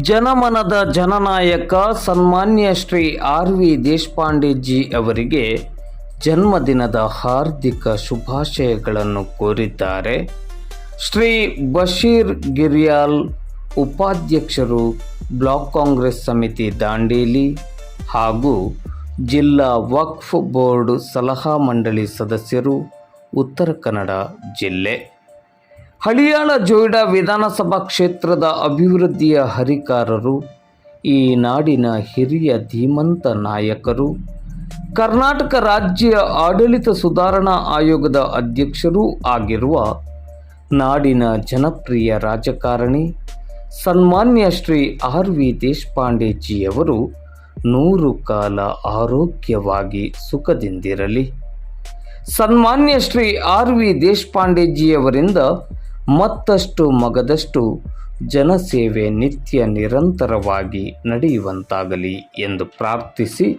ಜನಮನದ ಜನನಾಯಕ ಸನ್ಮಾನ್ಯ Shri R V ದೇಶಪಾಂಡೆಜಿ ಅವರಿಗೆ ಜನ್ಮದಿನದ ಹಾರ್ದಿಕ ಶುಭಾಶಯಗಳನ್ನು ಕೋರಿದ್ದಾರೆ. ಶ್ರೀ ಬಶೀರ್ ಗಿರಿಯಾಲ್ ಉಪಾಧ್ಯಕ್ಷರು ಬ್ಲಾಕ್ ಕಾಂಗ್ರೆಸ್ ಸಮಿತಿ ದಾಂಡೇಲಿ ಹಾಗೂ ಜಿಲ್ಲಾ ವಕ್ಫ್ ಬೋರ್ಡ್ ಸಲಹಾ ಮಂಡಳಿ ಸದಸ್ಯರು ಉತ್ತರ ಕನ್ನಡ ಜಿಲ್ಲೆ. ಹಳಿಯಾಳ ಜೋಯಿಡಾ ವಿಧಾನಸಭಾ ಕ್ಷೇತ್ರದ ಅಭಿವೃದ್ಧಿಯ ಹರಿಕಾರರು, ಈ ನಾಡಿನ ಹಿರಿಯ ಧೀಮಂತ ನಾಯಕರು, ಕರ್ನಾಟಕ ರಾಜ್ಯ ಆಡಳಿತ ಸುಧಾರಣಾ ಆಯೋಗದ ಅಧ್ಯಕ್ಷರೂ ಆಗಿರುವ ನಾಡಿನ ಜನಪ್ರಿಯ ರಾಜಕಾರಣಿ, ಸನ್ಮಾನ್ಯ ಶ್ರೀ ಆರ್ ವಿ ದೇಶಪಾಂಡೆಜಿಯವರು ನೂರು ಕಾಲ ಆರೋಗ್ಯವಾಗಿ ಸುಖದಿಂದಿರಲಿ. ಸನ್ಮಾನ್ಯ ಶ್ರೀ ಆರ್ ವಿ ದೇಶಪಾಂಡೆಜಿಯವರಿಂದ ಮತ್ತಷ್ಟು ಮಗದಷ್ಟು ಜನಸೇವೆ ನಿತ್ಯ ನಿರಂತರವಾಗಿ ನಡೆಯುವಂತಾಗಲಿ ಎಂದು ಪ್ರಾರ್ಥಿಸಿ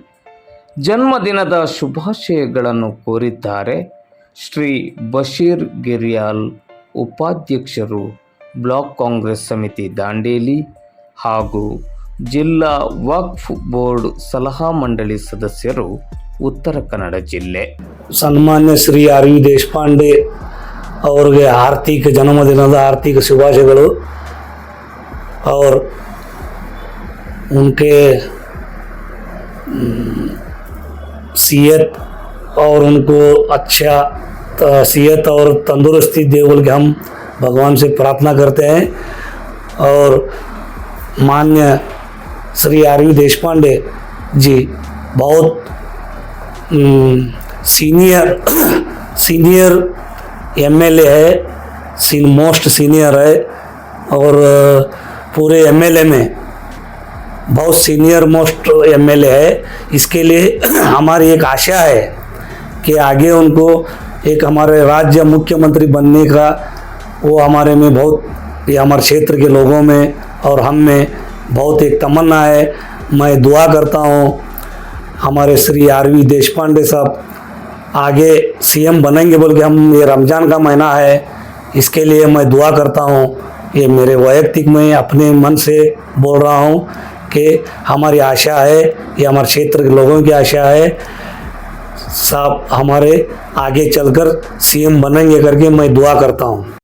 ಜನ್ಮದಿನದ ಶುಭಾಶಯಗಳನ್ನು ಕೋರಿದ್ದಾರೆ ಶ್ರೀ ಬಶೀರ್ ಗಿರಿಯಾಲ್ ಉಪಾಧ್ಯಕ್ಷರು ಬ್ಲಾಕ್ ಕಾಂಗ್ರೆಸ್ ಸಮಿತಿ ದಾಂಡೇಲಿ ಹಾಗೂ ಜಿಲ್ಲಾ ವಕ್ಫ್ ಬೋರ್ಡ್ ಸಲಹಾ ಮಂಡಳಿ ಸದಸ್ಯರು ಉತ್ತರ ಕನ್ನಡ ಜಿಲ್ಲೆ. ಸನ್ಮಾನ್ಯ ಶ್ರೀ ಆರ್ ದೇಶಪಾಂಡೆ ಅವ್ರಿಗೆ ಆರ್ಥಿಕ ಜನ್ಮದಿನದ ಆರ್ಥಿಕ ಶುಭಾಶಯಗಳು और उनके सेहत और उनको अच्छा त- सेहत और तंदुरुस्ती दे बोल के हम भगवान से प्रार्थना करते हैं और मान्य श्री आर वी देशपांडे जी बहुत हम्म, सीनियर सीनियर एमएलए है, सीन मोस्ट सीनियर है, और पूरे एमएलए में बहुत सीनियर मोस्ट एमएलए है। इसके लिए हमारी एक आशा है कि आगे उनको एक हमारे राज्य मुख्यमंत्री बनने का, वो हमारे में बहुत, ये हमारे क्षेत्र के लोगों में और हम में बहुत एक तमन्ना है। मैं दुआ करता हूँ हमारे श्री आर वी देशपांडे साहब आगे सीएम बनेंगे बोल के हम, ये रमज़ान का महीना है, इसके लिए मैं दुआ करता हूँ। ये मेरे वैयक्तिक में अपने मन से बोल रहा हूँ कि हमारी आशा है, ये हमारे क्षेत्र के लोगों की आशा है। साहब, हमारे आगे चलकर सीएम बनेंगे करके मैं दुआ करता हूँ।